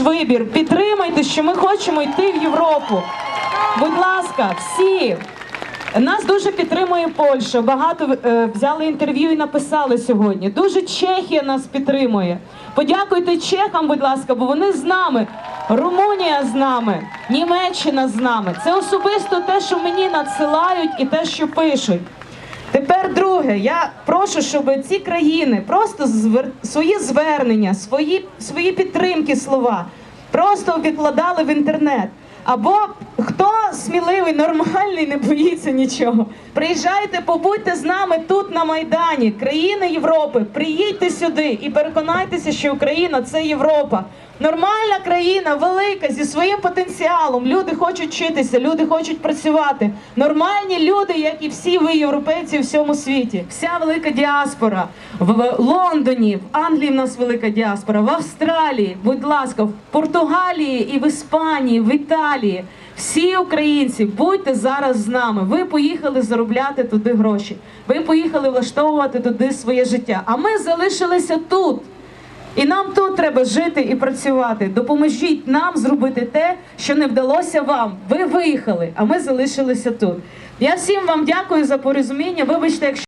ваш вибір. Підтримайте, що ми хочемо йти в Європу. Будь ласка, всі. Нас дуже підтримує Польща. Багато е, взяли інтерв'ю і написали сьогодні. Дуже Чехія нас підтримує. Подякуйте чехам, будь ласка, бо вони з нами. Румунія з нами, Німеччина з нами. Це особисто те, що мені надсилають, і те, що пишуть. Тепер друге, я прошу, щоб ці країни просто звер... свої звернення, свої, свої підтримки слова просто викладали в інтернет. Або хто сміливий, нормальний, не боїться нічого. Приїжджайте, побудьте з нами тут на Майдані, країни Європи. Приїдьте сюди і переконайтеся, що Україна це Європа. Нормальна країна, велика, зі своїм потенціалом. Люди хочуть вчитися, люди хочуть працювати. Нормальні люди, як і всі ви, європейці в всьому світі. Вся велика діаспора в Лондоні, в Англії в нас велика діаспора, в Австралії, будь ласка, в Португалії і в Іспанії, в Італії. Всі українці, будьте зараз з нами. Ви поїхали заробляти туди гроші. Ви поїхали влаштовувати туди своє життя. А ми залишилися тут. І нам тут треба жити і працювати. Допоможіть нам зробити те, що не вдалося вам. Ви виїхали, а ми залишилися тут. Я всім вам дякую за порозуміння. Вибачте, якщо.